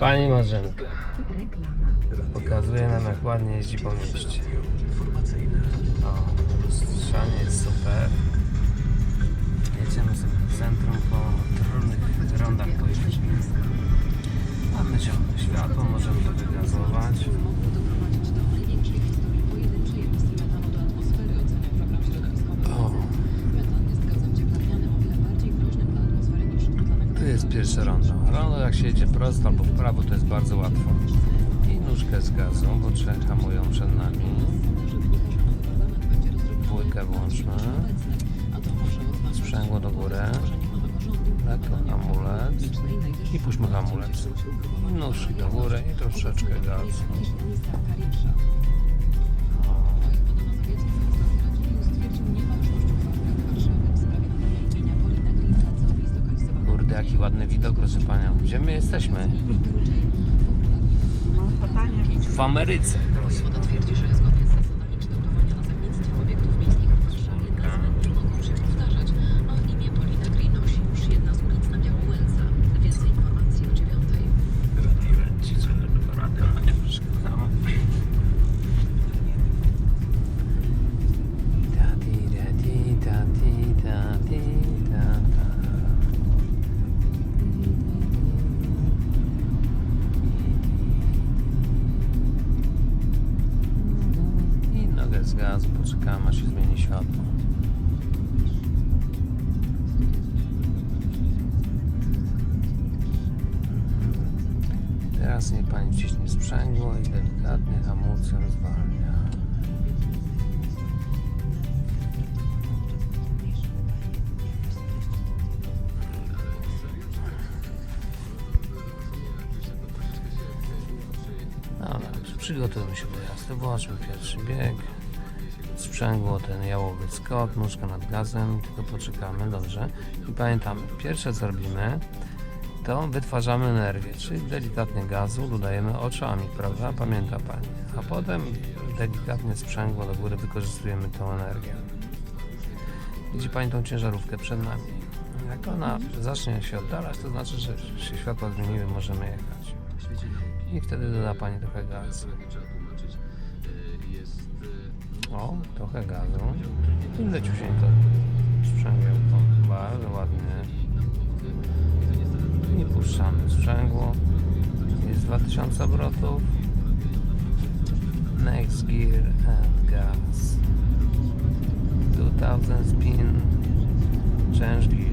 Pani Marzenka pokazuje nam jak ładnie jeździ po mieście. O, lustrzanie jest super. Jedziemy sobie do centrum po trudnych rondach pojeździć. Mamy zielone światło, możemy to wygazować. Pierwsze rondo. Rondo jak się jedzie prosto albo w prawo to jest bardzo łatwo. I nóżkę z gazu, bo trzech hamują przed nami. Dwójkę włączmy. Sprzęgło do góry. Lekko hamulec. I puśćmy hamulec. Nóżki do góry i troszeczkę gazu. Kurde, jaki ładny widok, proszę Panią. Gdzie my jesteśmy? W Ameryce. Wojewoda gazu, poczekamy aż się zmieni światło. Teraz niech pani wciśnie sprzęgło i delikatnie hamulcem zwalnia. No dobrze, przygotujmy się do jazdy. Włączmy pierwszy bieg. Sprzęgło ten jałowy skok, nóżka nad gazem, tylko poczekamy, dobrze. I pamiętamy, pierwsze co robimy, to wytwarzamy energię, czyli delikatnie gazu dodajemy oczami, prawda? Pamięta Pani. A potem delikatnie sprzęgło do góry wykorzystujemy tą energię. Widzi Pani tą ciężarówkę przed nami. Jak ona zacznie się oddalać, to znaczy, że się światła zmieniły, możemy jechać. I wtedy doda Pani trochę gazu. O, trochę gazu. I leciusieńko sprzęgiełko. Bardzo ładnie. I puszczamy sprzęgło. Jest 2000 obrotów. Next gear and gas. 2000 spin. Change gear.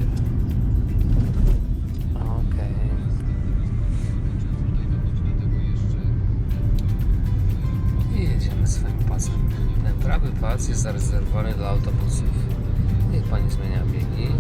Prawy pas jest zarezerwowany dla autobusów. Niech pani zmienia biegi.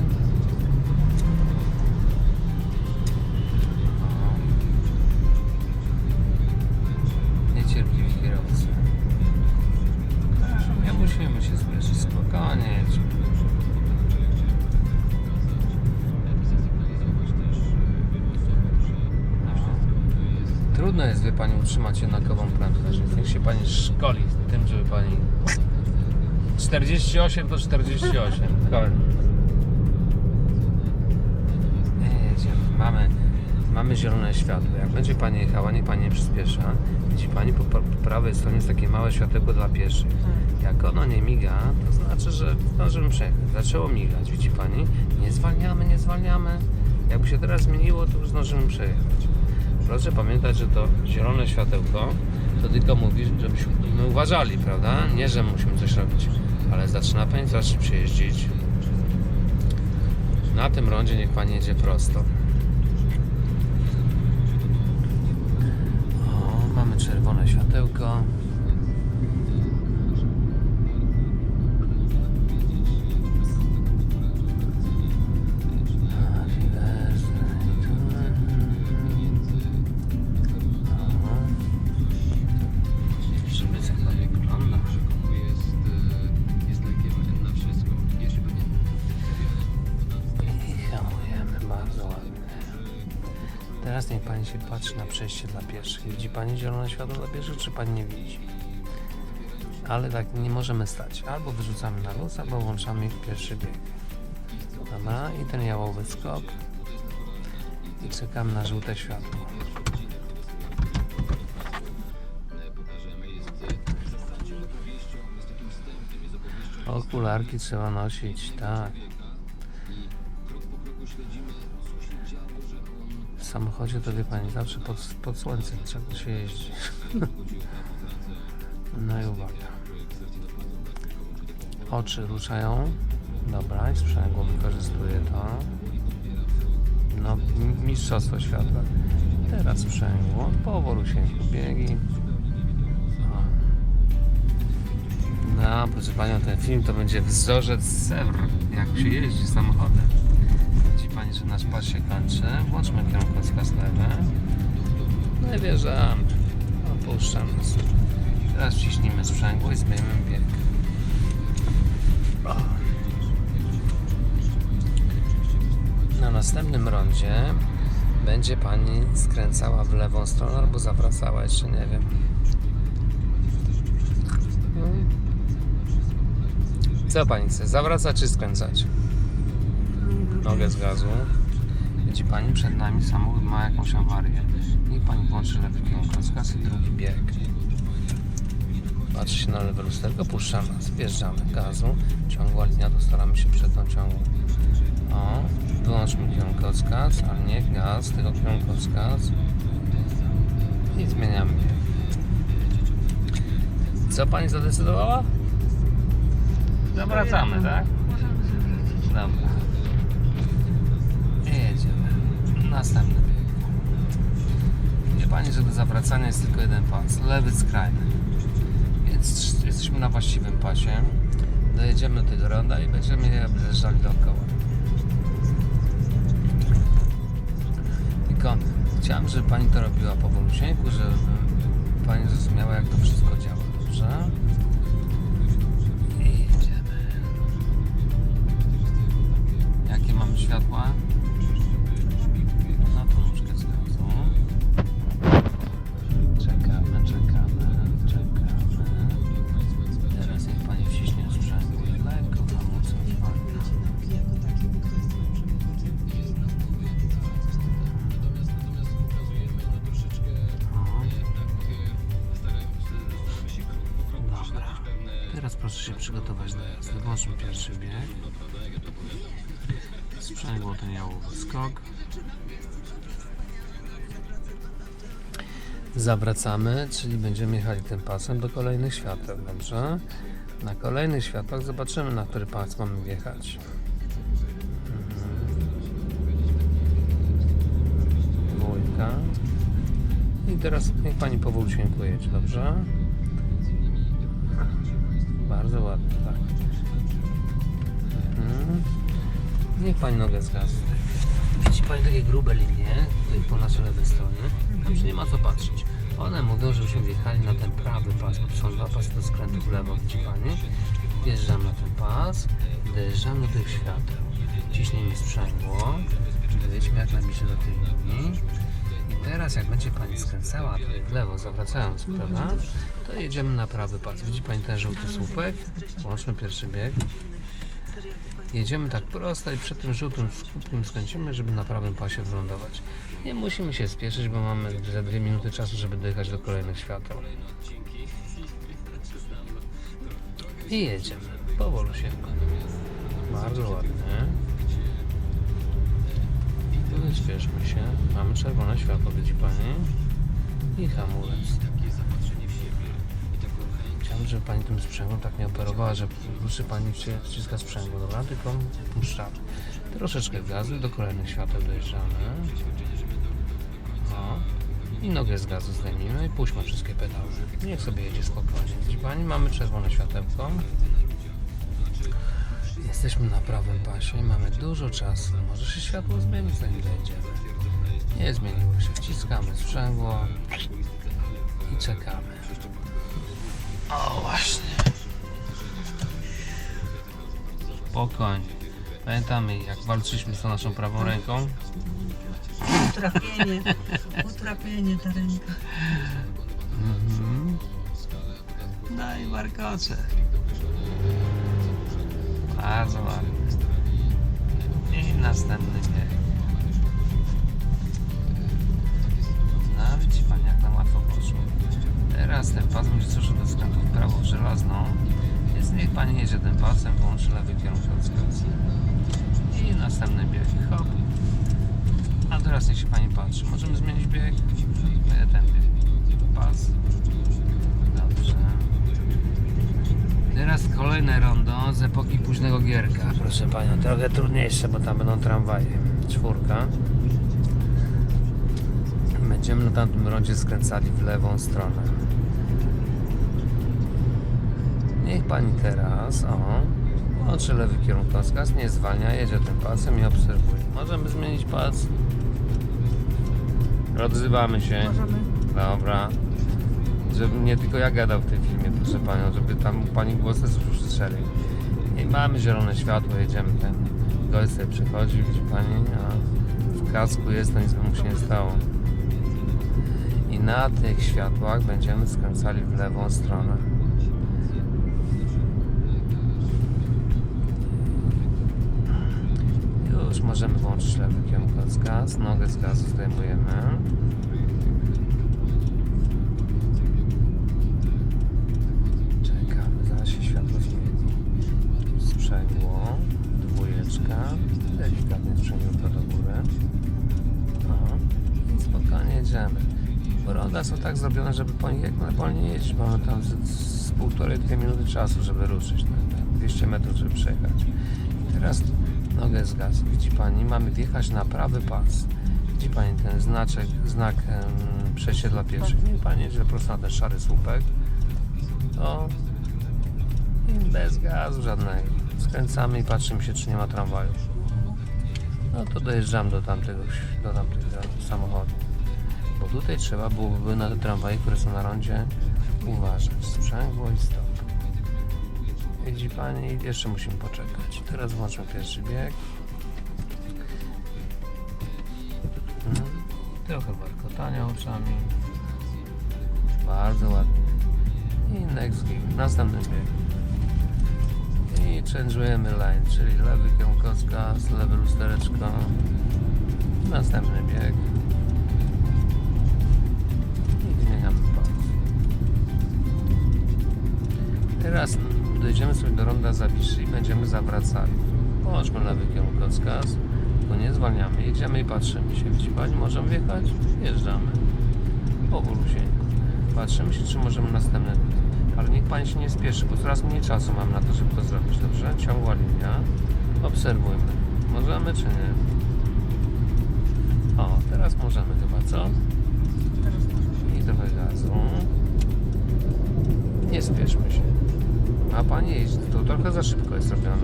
48 to 48. Dokładnie. Nie jedziemy. Mamy, mamy zielone światło. Jak będzie Pani jechała, niech Pani nie przyspiesza. Widzi Pani, po, po prawej stronie jest takie małe światełko dla pieszych. Jak ono nie miga, to znaczy, że zdążymy przejechać. Zaczęło migać, widzi Pani? Nie zwalniamy, nie zwalniamy. Jakby się teraz zmieniło, to już zdążymy przejechać. Proszę pamiętać, że to zielone światełko to tylko mówi, żebyśmy uważali, prawda? Nie, że musimy coś robić, ale zaczyna Pani coraz szybciej jeździć. Na tym rondzie niech Pani jedzie prosto. O, mamy czerwone światełko. Patrzy na przejście dla pieszych. Widzi Pani zielone światło dla pieszych, czy Pani nie widzi? Ale tak nie możemy stać. Albo wyrzucamy na luz, albo włączamy pierwszy bieg. Dobra, i ten jałowy skok. I czekam na żółte światło. Okularki trzeba nosić, tak. Samochodzie to wie pani, zawsze pod, pod słońcem trzeba się jeździ. No i uwaga. Oczy ruszają. Dobra, i sprzęgło wykorzystuje to. No, mistrzostwo świata. Teraz sprzęgło, powolutku biegi. O. No, proszę Panią, ten film to będzie wzorzec Sewr, jak się jeździ samochodem. Pani, że nasz pas się kończy. Włączmy kierunkowskaz lewy. No i wjeżdżamy. Opuszczamy. Teraz wciśnijmy sprzęgło i zmienimy bieg. Na następnym rondzie będzie Pani skręcała w lewą stronę albo zawracała, jeszcze nie wiem. Co Pani chce? Zawracać czy skręcać? Nogę z gazu. Widzi Pani, przed nami samochód ma jakąś awarię. Niech Pani włączy lewy kierunkowskaz i drugi bieg. Patrzy się na lewe lusterko, puszcza nas, wjeżdżamy gazu, ciągła linia, to staramy się przed tą ciągłą. O, wyłączmy kierunkowskaz, ale nie gaz, tylko kierunkowskaz. I zmieniamy. Co Pani zadecydowała? Zawracamy, tak? Dobra. Następny bieg. Wie Pani, że do zawracania jest tylko jeden pas, lewy skrajny. Więc jesteśmy na właściwym pasie. Dojedziemy do tego ronda i będziemy je objeżdżali dookoła. Tylko chciałem, żeby Pani to robiła powoluśnieku, żeby Pani zrozumiała, jak to wszystko działa. Dobrze? I jedziemy. Jakie mamy światła? Przygotować do jazdy. Włączmy pierwszy bieg. Sprzęgło ten jałowy skok. Zawracamy, czyli będziemy jechali tym pasem do kolejnych świateł, dobrze? Na kolejnych światłach zobaczymy, na który pas mamy wjechać. Mhm. Dwójka. I teraz niech Pani powolutku jedzie, dobrze? Bardzo ładnie, tak. Mhm. Niech Pani nogę z gazu. Widzi Pani takie grube linie tutaj po naszej lewej stronie. Tam się nie ma co patrzeć. One mówią, żebyśmy wjechali na ten prawy pas, bo są dwa pasy do skrętu w lewo, widzi Pani? Wjeżdżamy na ten pas, dojeżdżamy do tych świateł. Ciśniemy sprzęgło, dojedźmy jak najbliżej do tej linii. Teraz jak będzie Pani skręcała tutaj w lewo, zawracając, prawda? To jedziemy na prawy pas. Widzi Pani ten żółty słupek? Włączmy pierwszy bieg. Jedziemy tak prosto i przed tym żółtym słupkiem skręcimy, żeby na prawym pasie wylądować. Nie musimy się spieszyć, bo mamy za dwie minuty czasu, żeby dojechać do kolejnych świateł. I jedziemy. Powolu się. Bardzo ładnie. Spieszmy się. Mamy czerwone światło, widzi Pani. I hamulec. Chciałbym, żeby Pani tym sprzęgłem tak nie operowała, że ruszy Pani wci- wciska sprzęgło, dobra? Tylko puszczamy. Troszeczkę gazu, do kolejnych świateł dojeżdżamy. O. I nogę z gazu zdejmijmy i puśćmy wszystkie pedały. Niech sobie jedzie spokojnie. Widzi Pani, mamy czerwone światełko. Jesteśmy na prawym pasie, mamy dużo czasu. Może się światło zmienić, zanim dojedziemy. Nie zmieniło się. Wciskamy sprzęgło i czekamy. O, właśnie. Spokojnie. Pamiętamy, jak walczyliśmy z tą naszą prawą ręką. Utrapienie, utrapienie ta ręka. Mhm. No i warkocze. Bardzo ładnie. I następny bieg. No widzi jak nam łatwo poszło. Teraz ten pas będzie służył do skrętu w prawo żelazną. Więc niech Pan jedzie tym pasem, włączy lewy kierunek od skrętu. I następny bieg. Hop. A teraz niech się Pani patrzy. Możemy zmienić bieg. No ten bieg. Pas. Teraz kolejne rondo z epoki późnego Gierka. Proszę Panią, trochę trudniejsze, bo tam będą tramwaje. Czwórka. Będziemy na tamtym rondzie skręcali w lewą stronę. Niech Pani teraz, o, włączy lewy kierunkowskaz, nie zwalnia, jedzie tym pasem i obserwuje. Możemy zmienić pas. Odzywamy się. Możemy. Dobra. Żeby nie tylko ja gadał w tym filmie, proszę Panią, żeby tam Pani głos też usłyszeli. I mamy zielone światło, jedziemy ten gość sobie przychodzi, widzi Pani, a w kasku jest, to nic by mu się nie stało. I na tych światłach będziemy skręcali w lewą stronę. Już możemy włączyć lewy kierunkowskaz, nogę z gazu zdejmujemy. Sprzęgło, dwójeczka, delikatnie sprzęgło do góry. O, i spokojnie jedziemy. Bo ronda są tak zrobione, żeby po nich jak najwolniej jeździć. Mamy tam z, z półtorej, dwie minuty czasu, żeby ruszyć. Na, na 200 metrów, żeby przejechać. I teraz nogę z gazu. Widzi Pani, mamy wjechać na prawy pas. Widzi Pani ten znaczek, znak em, przejście dla pieszych. Niech Pani jedzie prosto na ten szary słupek. To bez gazu żadnego. Skręcamy i patrzymy się, czy nie ma tramwaju. No to dojeżdżam do tamtego, do tamtego samochodu. Bo tutaj trzeba byłoby na te tramwaje, które są na rondzie, uważać. Sprzęgło i stop. Widzi Pani, jeszcze musimy poczekać. Teraz włączę pierwszy bieg. Mhm. Trochę warkotania oczami. Bardzo ładnie. I next gig. Następny bieg. I line, czyli lewy kierunkowskaz, lewe lustereczko. Następny bieg. I zmieniamy pas. Teraz dojdziemy sobie do ronda Zawiszy i będziemy zawracali. Połączmy lewy kierunkowskaz, bo nie zwalniamy. Jedziemy i patrzymy się. Pani, możemy wjechać? Wjeżdżamy. Powolutieńku. Patrzymy się, czy możemy następny. Ale niech Pani się nie spieszy, bo coraz mniej czasu mam na to, żeby to zrobić. Dobrze? Ciągła linia. Obserwujmy. Możemy czy nie? O, teraz możemy chyba, co? I trochę gazu. Nie spieszmy się. A Pani jeździ, to trochę za szybko jest robione.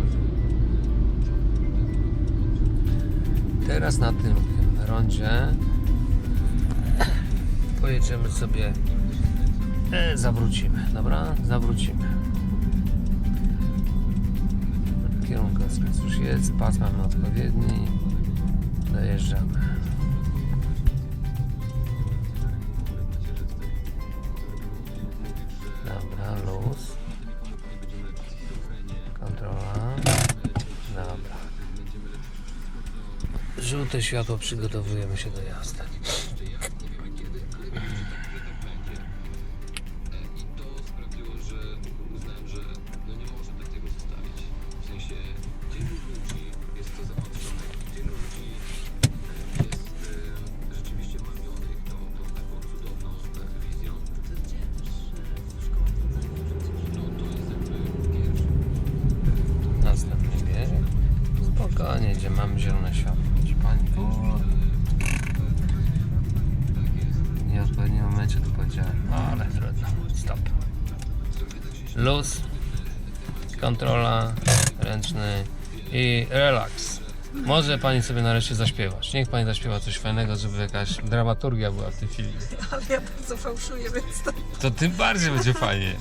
Teraz na tym rondzie pojedziemy sobie e, zawrócimy, dobra? Zawrócimy. Kierunkowskaz już jest, pas mamy odpowiedni. Dojeżdżamy. Dobra, luz. Kontrola. Dobra. Żółte światło, przygotowujemy się do jazdy. No, ale trudno. Stop. Luz. Kontrola. Ręczny. I relaks. Może pani sobie nareszcie zaśpiewać. Niech pani zaśpiewa coś fajnego, żeby jakaś dramaturgia była w tej chwili. Ale ja bardzo fałszuję, więc to... To tym bardziej będzie fajnie.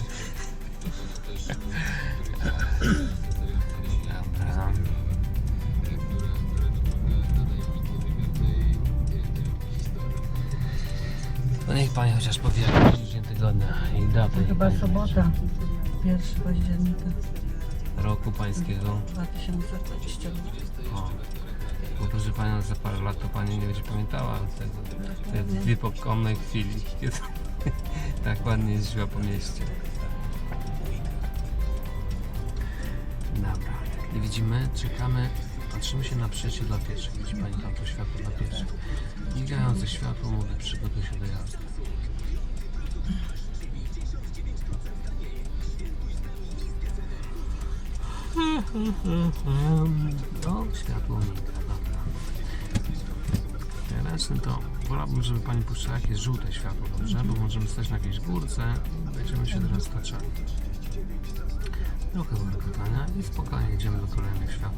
No niech pani chociaż powie jaki dzień tygodnia i datę. Chyba Pani sobota. 1 października Roku pańskiego. 2020. O. Bo proszę panią, za parę lat to pani nie będzie pamiętała tego. Te dwie chwili. Kiedy tak ładnie jeździła po mieście. Dobra. I widzimy, czekamy, patrzymy się na przejście dla pieszych. Widzi Pani tam to światło dla pieszych. Migające światło mówi, przygotuj się do jazdy. O, światło miga, dobra. Teraz no to wolałbym, żeby Pani puszczała jakieś żółte światło, dobrze? Bo możemy stać na jakiejś górce i będziemy się teraz taczali. Trochę wypytania i spokojnie idziemy do kolejnych światł.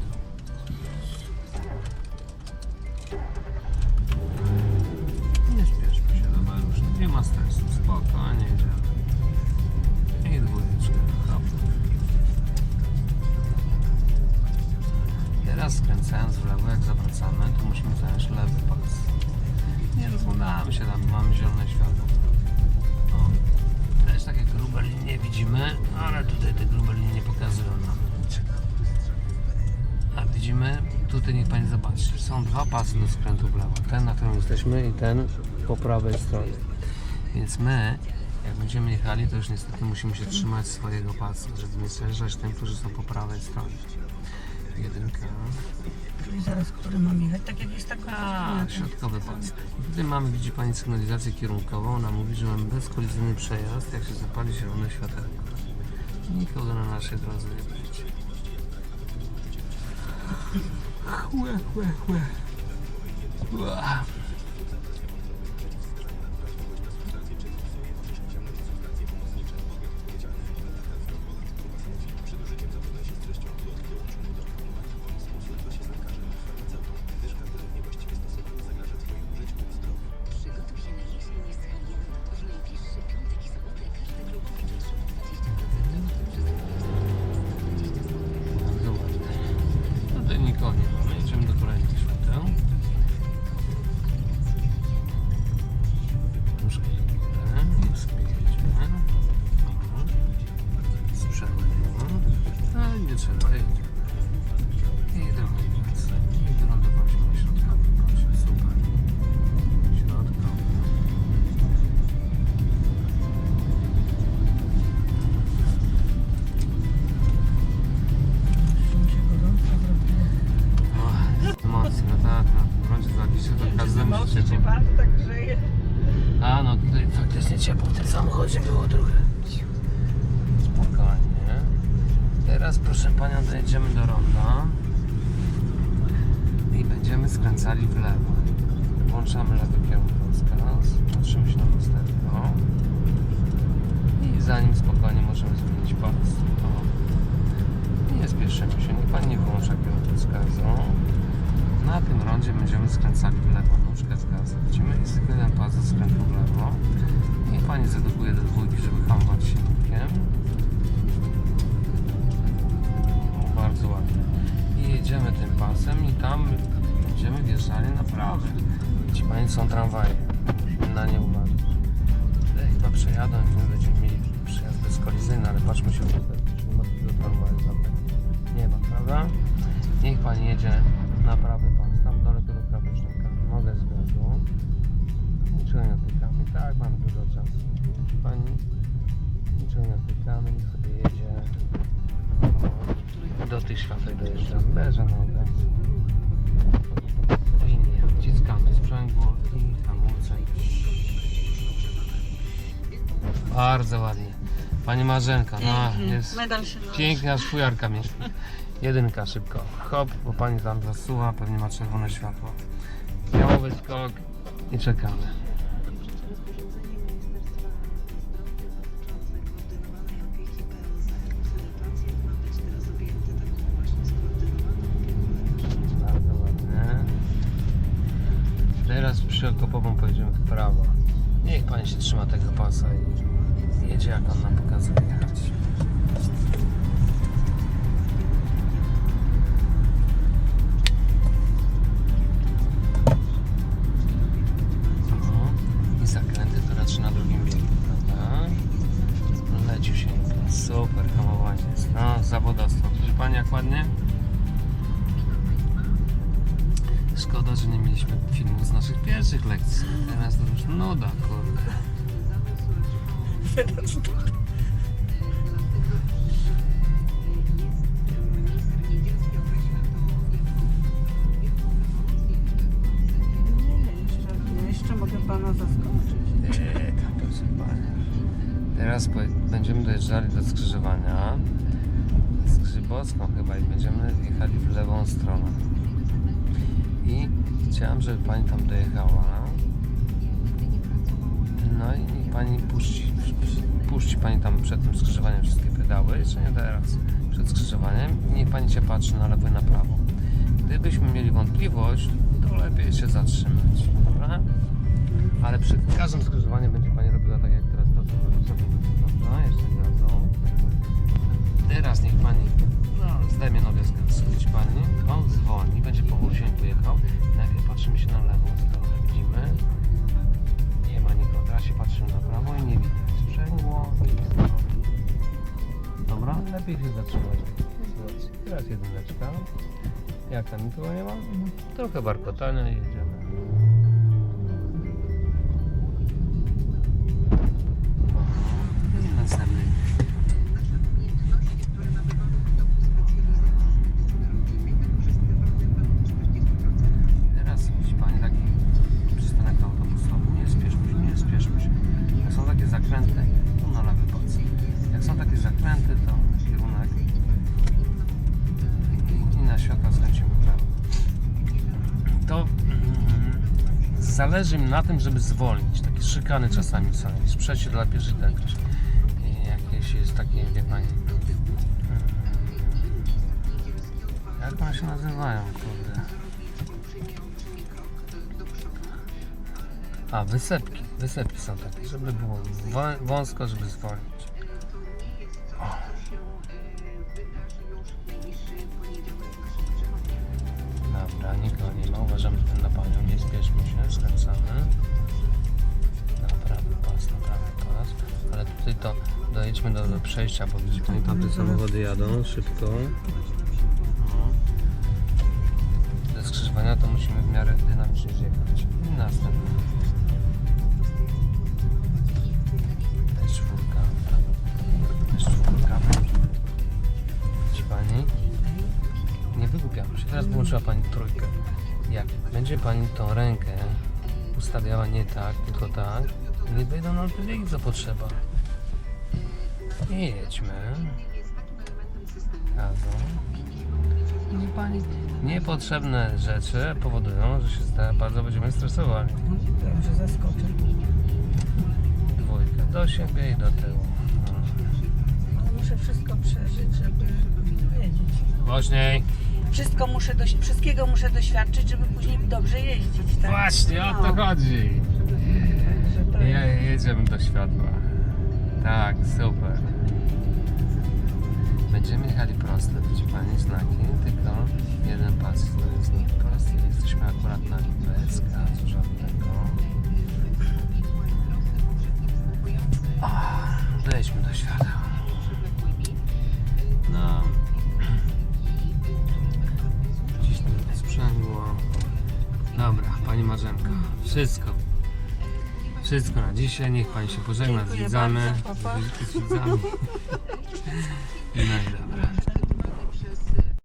Już nie ma stresu, spokojnie idziemy. I dwójeczkę, hop. Teraz skręcając w lewo, jak zawracamy, to musimy zająć lewy pas. Nie rozglądamy się tam, mamy zielone światło. O, też takie grube linie widzimy, ale tutaj te grube linie nie pokazują nam. A widzimy, tutaj niech Pani zobaczy, są dwa pasy do skrętu w lewo. Ten, na którym jesteśmy i ten po prawej stronie. Więc my, jak będziemy jechali, to już niestety musimy się trzymać swojego pasa, żeby nie zjeżdżać tym, którzy są po prawej stronie. Jedynka. Czyli zaraz, który mam jechać, tak jak jest taka A, środkowy pas. Tutaj mamy, widzi Pani, sygnalizację kierunkową. Ona mówi, że mamy bezkolizyjny przejazd, jak się zapali zielone światełko. Nikogo na naszej drodze nie będzie. Chłe, chłe, chłe. Ua. Będziemy skręcali w lewo. Włączamy lewy kierunkowskaz, patrzymy się na lusterko i za nim spokojnie możemy zmienić pas. O. Nie spieszymy się, niech Pani nie wyłącza kierunkowskazu. Na tym rondzie będziemy skręcali w lewo, nóżkę z gazu. Widzimy i sygnałem pas ze skrętu w lewo. Niech Pani zadukuje do dwójki, żeby hamować silnikiem. O, bardzo ładnie. I jedziemy tym pasem i tam będziemy wjeżdżali na prawy. Ci Pani są tramwaje. Na nie uważać. Chyba przejadą i my będziemy mieli przejazd bezkolizyjny, ale patrzmy się w lusterko, czy nie ma takiego tramwaju zapewne. Nie ma, prawda? Niech Pani jedzie na prawy pas, tam daleko do krawężnika. Mogę z gazu. Niczego nie dotykamy. Tak, mamy dużo czasu. Pani? Niczego nie dotykamy, niech sobie jedzie. Do tych świateł dojeżdżamy, bez żadnego Bardzo ładnie. Pani Marzenka, no jest Medal się należy. piękna aż fujarka mnie. Jedynka szybko. Hop, bo pani tam zasuwa, pewnie ma czerwone światło. Białowy skok i czekamy. Bardzo ładnie. Teraz przy Okopową pojedziemy w prawo. Niech pani się trzyma tego pasa i jedzie jak on nam Teraz będziemy dojeżdżali do skrzyżowania z Grzybowską chyba i będziemy jechali w lewą stronę. I chciałem, żeby pani tam dojechała. No i pani puści, puści pani tam przed tym skrzyżowaniem wszystkie pedały, jeszcze nie teraz, przed skrzyżowaniem. I niech pani się patrzy na lewo i na prawo. Gdybyśmy mieli wątpliwość, to lepiej się zatrzymać? Ale przy każdym skrzyżowaniu będzie Pani robiła tak jak teraz to, co sobie Dobra, jeszcze gwiazdą. Teraz niech Pani no, zdejmie nogę z Pani? On zwolni, będzie powolutku jechał. Najpierw patrzymy się na lewą stronę. Widzimy? Nie ma nikogo. Teraz się patrzymy na prawo i nie widać. Sprzęgło i. Dobra, lepiej się zatrzymać. Teraz jedyneczka. Jak tam nikogo nie ma? Trochę warkotania i Teraz widzi Pani taki przystanek autobusowy. Nie spieszmy nie spieszmy się. Jak są takie zakręty, to na lewy pas. Jak są takie zakręty, to kierunek i na światła skręcimy prawo. To mm, zależy mi na tym, żeby zwolnić. Takie szykany czasami są. Przejście dla pieszych. I Jakieś jest wie Pani... mm, Jak one się nazywają, kurde? A, wysepki. Wysepki są takie, żeby było wą- wąsko, żeby zwolnić. Przejścia, pani, tam te samochody jadą szybko. No. Ze skrzyżowania to musimy w miarę dynamicznie zjechać. I następny. Czwórka. Widzi pani? Nie wygłupiam się. Teraz włączyła Pani trójkę. Jak będzie Pani tą rękę ustawiała nie tak, tylko tak, nie wejdą na tyle ich co potrzeba. Nie jedźmy. Widzi Pani? Niepotrzebne rzeczy powodują, że się bardzo będziemy stresowani. Dobrze, zaskoczę. Dwójkę do siebie i do tyłu. Muszę wszystko przeżyć, żeby wiedzieć. Głośniej. Wszystko muszę doś- wszystkiego muszę doświadczyć, żeby później dobrze jeździć, tak? Właśnie o to No. chodzi. Także to Ja, jedziemy do światła. Tak, super. Będziemy jechali prosto, widzi Pani znaki, tylko jeden pas to jest nie prosty. Jesteśmy akurat na bez gazu żadnego. O, dojedźmy do światła. No. Wciśnijmy sprzęgło. Dobra, Pani Marzenko, wszystko wszystko na dzisiaj. Niech Pani się pożegna z Dziękuję widzami. bardzo. Z widzami. No i dobra.